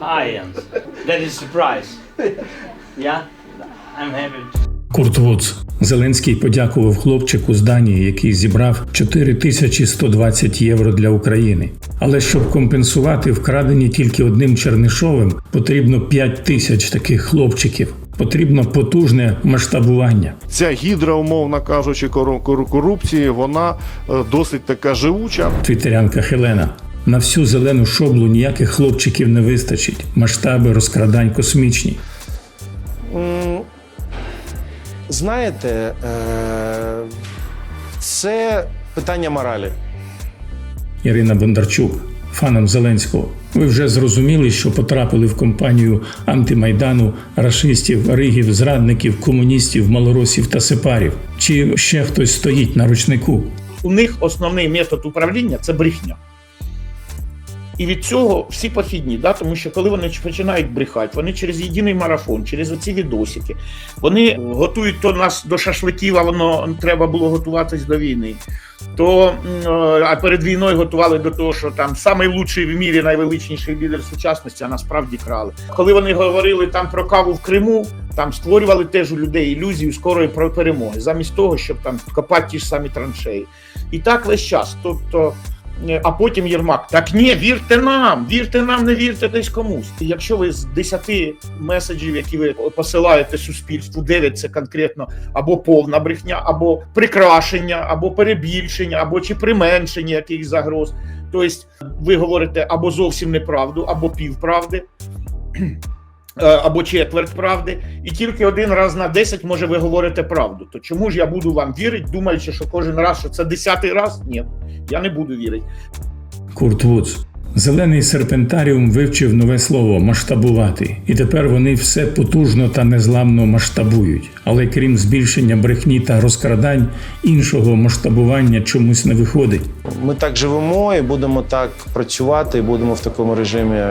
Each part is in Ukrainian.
Science. That is surprise. Yeah, I'm happy. Курт Вудс. Зеленський подякував хлопчику з Данії, який зібрав 4120 євро для України. Але щоб компенсувати вкрадені тільки одним Чернишовим, потрібно 5 тисяч таких хлопчиків. Потрібно потужне масштабування. Ця гідра, умовно кажучи, кору- кору- корупції, вона е, досить така живуча. Твітерянка Хелена. На всю зелену шоблу ніяких хлопчиків не вистачить. Масштаби розкрадань космічні. Знаєте, е, це питання моралі. Ірина Бондарчук, фаном Зеленського. Ви вже зрозуміли, що потрапили в компанію антимайдану, рашистів, ригів, зрадників, комуністів, малоросів та сепарів. Чи ще хтось стоїть на ручнику? у них основний метод управління це брехня. І від цього всі похідні, да? тому що коли вони починають брехати, вони через єдиний марафон, через оці відосики, вони готують то нас до шашликів, а воно треба було готуватись до війни. То а перед війною готували до того, що там лучший в мірі, найвеличніший лідер сучасності, а насправді крали. Коли вони говорили там про каву в Криму, там створювали теж у людей ілюзію скорої перемоги, замість того, щоб там копати ті ж самі траншеї. І так весь час. Тобто, а потім Єрмак. Так ні, вірте нам, вірте нам, не вірте десь комусь. Якщо ви з 10 меседжів, які ви посилаєте суспільству, 9 це конкретно або повна брехня, або прикрашення, або перебільшення, або чи применшення якихось загроз. Тобто ви говорите або зовсім неправду, або півправди. Е, Або четверть правди, і тільки один раз на 10 може ви говорите правду. То чому ж я буду вам вірити, думаючи, що кожен раз, що це десятий раз? Ні, я не буду вірити. Курт Вудс. Зелений серпентаріум вивчив нове слово масштабувати, і тепер вони все потужно та незламно масштабують. Але крім збільшення брехні та розкрадань, іншого масштабування чомусь не виходить. Ми так живемо і будемо так працювати, і будемо в такому режимі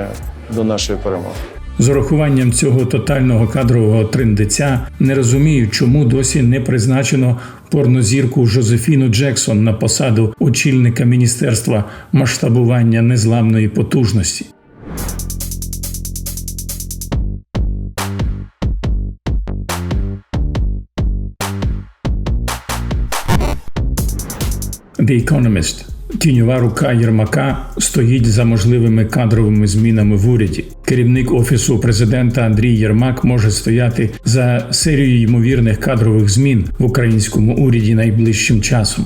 до нашої перемоги. З урахуванням цього тотального кадрового триндеця не розумію, чому досі не призначено порнозірку Жозефіну Джексон на посаду очільника міністерства масштабування незламної потужності. The Economist. Тіньова рука Єрмака стоїть за можливими кадровими змінами в уряді. Керівник офісу президента Андрій Єрмак може стояти за серією ймовірних кадрових змін в українському уряді найближчим часом.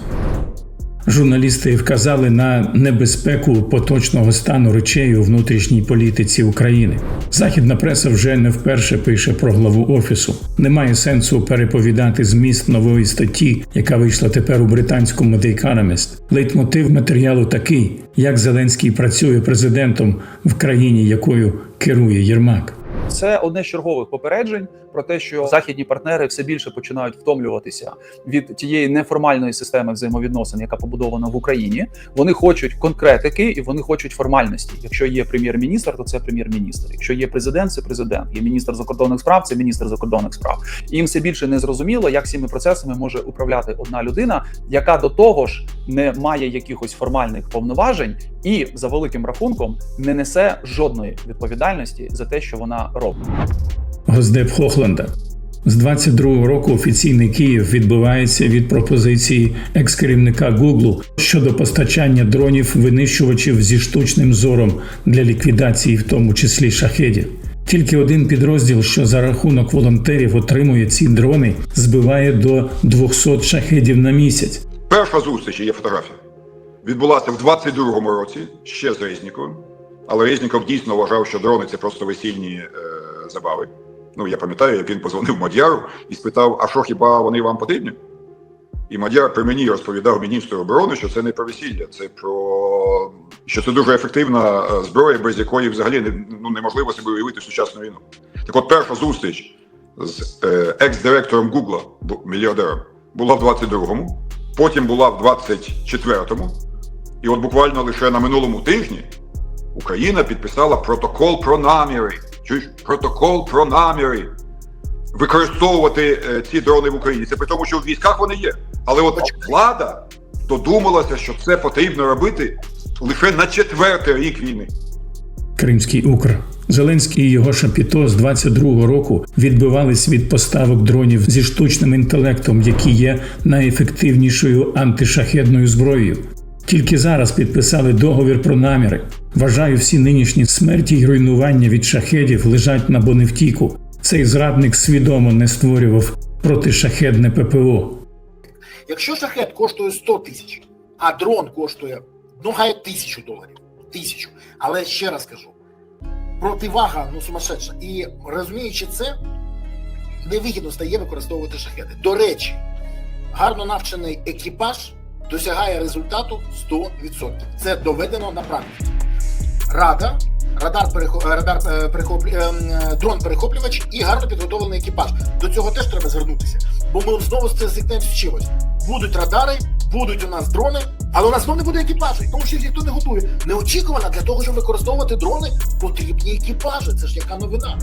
Журналісти вказали на небезпеку поточного стану речей у внутрішній політиці України. Західна преса вже не вперше пише про главу офісу. Немає сенсу переповідати зміст нової статті, яка вийшла тепер у британському The Economist. Лейтмотив матеріалу такий: як Зеленський працює президентом в країні, якою керує Єрмак. Це одне з чергових попереджень про те, що західні партнери все більше починають втомлюватися від тієї неформальної системи взаємовідносин, яка побудована в Україні. Вони хочуть конкретики і вони хочуть формальності. Якщо є прем'єр-міністр, то це прем'єр-міністр. Якщо є президент, це президент. Є міністр закордонних справ, це міністр закордонних справ. І їм все більше не зрозуміло, як цими процесами може управляти одна людина, яка до того ж не має якихось формальних повноважень і за великим рахунком не несе жодної відповідальності за те, що вона робить. Госдеп Хохланда. З 22-го року офіційний Київ відбивається від пропозиції екс-керівника Гуглу щодо постачання дронів винищувачів зі штучним зором для ліквідації, в тому числі шахедів. Тільки один підрозділ, що за рахунок волонтерів отримує ці дрони, збиває до 200 шахедів на місяць. Перша зустріч є фотографія. Відбулася в 22-му році ще з Резніковим. Але Резніков дійсно вважав, що дрони це просто весільні е, забави. Ну, я пам'ятаю, як він позвонив Мадяру і спитав: а що хіба вони вам потрібні? І Мадяр при мені розповідав міністру оборони, що це не про весілля, це про що це дуже ефективна е, зброя, без якої взагалі не, ну, неможливо собі уявити сучасну війну. Так от перша зустріч з е, екс-директором Гугла, мільярдером, була в 22-му, потім була в 24-му, і от буквально лише на минулому тижні Україна підписала протокол про наміри. Чуєш? Протокол про наміри використовувати е, ці дрони в Україні. Це при тому, що в військах вони є. Але от влада додумалася, що це потрібно робити лише на четвертий рік війни. Кримський Укр. Зеленський і його шапіто з 22-го року відбивались від поставок дронів зі штучним інтелектом, які є найефективнішою антишахедною зброєю. Тільки зараз підписали договір про наміри. Вважаю, всі нинішні смерті й руйнування від шахедів лежать на боневтіку. Цей зрадник свідомо не створював протишахедне ППО. Якщо шахет коштує 100 тисяч, а дрон коштує ну хай тисячу доларів, тисячу. Але ще раз кажу, противага ну сумасшедша. І розуміючи це, невигідно стає використовувати шахети. До речі, гарно навчений екіпаж досягає результату 100%. Це доведено на практиці. Рада, радар, е, радар е, перехоплю- е, дрон перехоплювач і гарно підготовлений екіпаж. До цього теж треба звернутися. Бо ми знову це зіткнемося з чимось. Будуть радари, будуть у нас дрони, але у нас знову не буде екіпажу, тому що ніхто не готує. Неочікувано для того, щоб використовувати дрони, потрібні екіпажі. Це ж яка новина.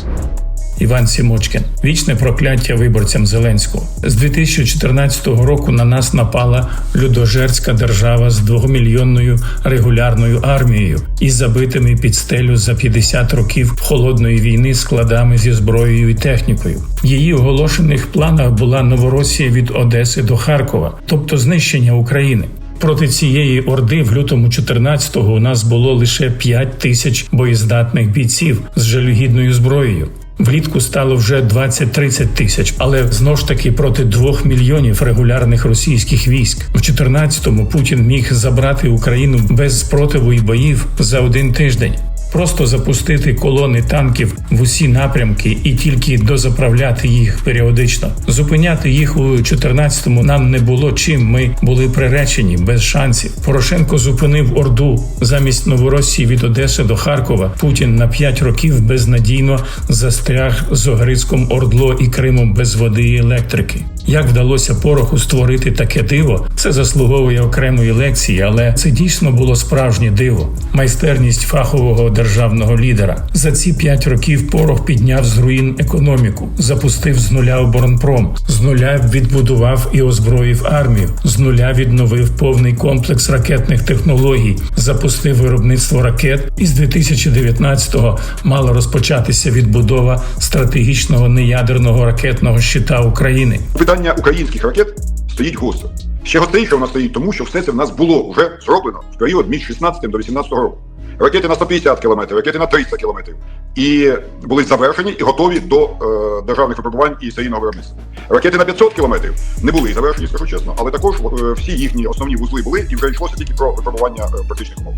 Іван Сімочкін, вічне прокляття виборцям Зеленського. З 2014 року на нас напала людожерська держава з двохмільйонною регулярною армією і забитими під стелю за 50 років холодної війни складами зі зброєю і технікою. В її оголошених планах була Новоросія від Одеси до Харкова, тобто знищення України. Проти цієї орди в лютому 14-го у нас було лише 5 тисяч боєздатних бійців з жалюгідною зброєю. Влітку стало вже 20-30 тисяч, але знову ж таки проти двох мільйонів регулярних російських військ. В 14-му Путін міг забрати Україну без спротиву і боїв за один тиждень. Просто запустити колони танків в усі напрямки і тільки дозаправляти їх періодично. Зупиняти їх у 14-му нам не було чим. Ми були приречені без шансів. Порошенко зупинив Орду замість Новоросії від Одеси до Харкова. Путін на 5 років безнадійно застряг з Огрицьком Ордло і Кримом без води і електрики. Як вдалося пороху створити таке диво, це заслуговує окремої лекції, але це дійсно було справжнє диво, майстерність фахового державного лідера. За ці п'ять років порох підняв з руїн економіку, запустив з нуля оборонпром, з нуля відбудував і озброїв армію, з нуля відновив повний комплекс ракетних технологій, запустив виробництво ракет. І з 2019-го мала розпочатися відбудова стратегічного неядерного ракетного щита України. Питання українських ракет стоїть гостро. Ще гостріше вона стоїть тому, що все це в нас було вже зроблено в період між 16 до 18 року. Ракети на 150 кілометрів, ракети на 300 кілометрів. І були завершені і готові до е, державних випробувань і серійного виробництва. Ракети на 500 кілометрів не були завершені, скажу чесно, але також е, всі їхні основні вузли були, і вже йшлося тільки про випробування е, практичних умов.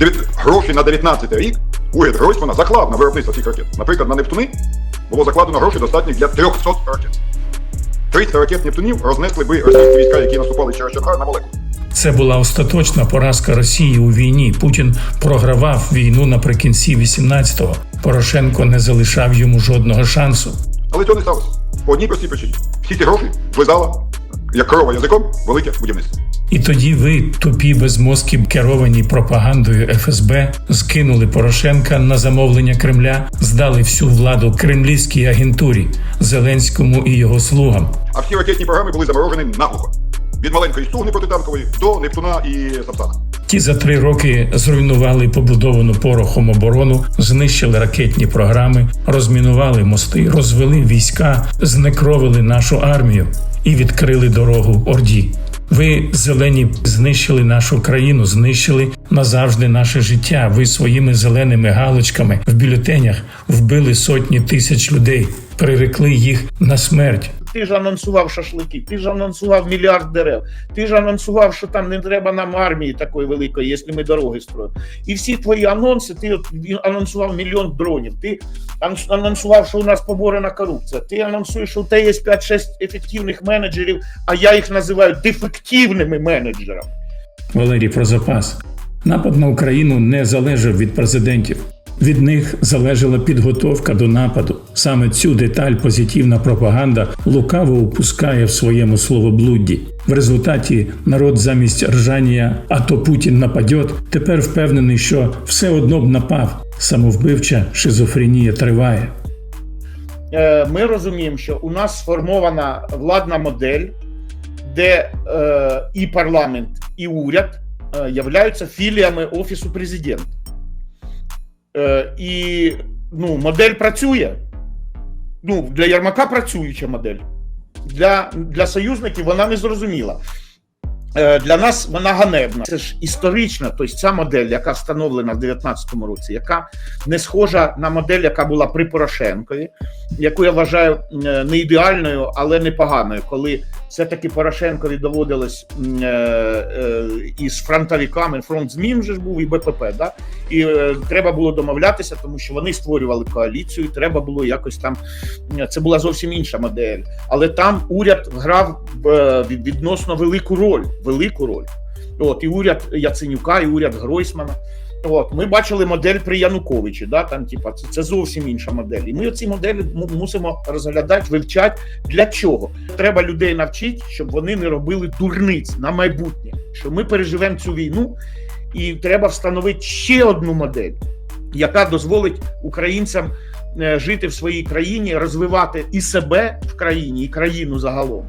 Е, гроші на 19 рік уряд Гройсмана заклав на виробництво цих ракет. Наприклад, на Нептуни було закладено гроші достатньо для 300 ракет. 300 ракет Нептунів рознесли би російські війська, які наступали через Чонгар на молеку. Це була остаточна поразка Росії у війні. Путін програвав війну наприкінці 18-го. Порошенко не залишав йому жодного шансу. Але цього не сталося. По одній простій причині. Всі ці гроші влизала, як корова язиком, велике будівництво. І тоді ви, тупі безмозки, керовані пропагандою ФСБ, скинули Порошенка на замовлення Кремля, здали всю владу кремлівській агентурі Зеленському і його слугам. А всі ракетні програми були заморожені наглухо. Від маленької стугни протитанкової до Нептуна і Сапсана. Ті за три роки зруйнували побудовану порохом оборону, знищили ракетні програми, розмінували мости, розвели війська, знекровили нашу армію і відкрили дорогу Орді. Ви, зелені, знищили нашу країну, знищили назавжди наше життя. Ви своїми зеленими галочками в бюлетенях вбили сотні тисяч людей, прирекли їх на смерть. Ти ж анонсував шашлики, ти ж анонсував мільярд дерев, ти ж анонсував, що там не треба нам армії такої великої, якщо ми дороги строїмо. І всі твої анонси, ти анонсував мільйон дронів, ти анонсував, що у нас поборена корупція, ти анонсуєш, що у тебе є 5-6 ефективних менеджерів, а я їх називаю дефективними менеджерами. Валерій про запас. Напад на Україну не залежав від президентів. Від них залежала підготовка до нападу. Саме цю деталь позитивна пропаганда лукаво упускає в своєму словоблудді. В результаті народ замість ржання, а то Путін нападет, тепер впевнений, що все одно б напав. Самовбивча шизофренія триває. Е, Ми розуміємо, що у нас сформована владна модель, де е, і парламент, і уряд е, являються філіями Офісу президента. Е, і ну, модель працює. Ну, для Ярмака працююча модель. Для, для союзників вона не зрозуміла. Е, Для нас вона ганебна. Це ж історична, тобто ця модель, яка встановлена в 2019 році, яка не схожа на модель, яка була при Порошенкові, яку я вважаю е, не ідеальною, але непоганою, коли все-таки Порошенкові доводилось е, е, із фронтовиками, фронт змін вже ж був і БПП, да? і е, треба було домовлятися, тому що вони створювали коаліцію, треба було якось там. Це була зовсім інша модель, але там уряд грав е, від- відносно велику роль. Велику роль. От, і уряд Яценюка, і уряд Гройсмана. От, ми бачили модель при Януковичі, да, там, типа, це, це зовсім інша модель. І ми ці моделі му- мусимо розглядати, вивчати. Для чого? Треба людей навчити, щоб вони не робили дурниць на майбутнє. Що ми переживемо цю війну, і треба встановити ще одну модель, яка дозволить українцям е, жити в своїй країні, розвивати і себе в країні, і країну загалом.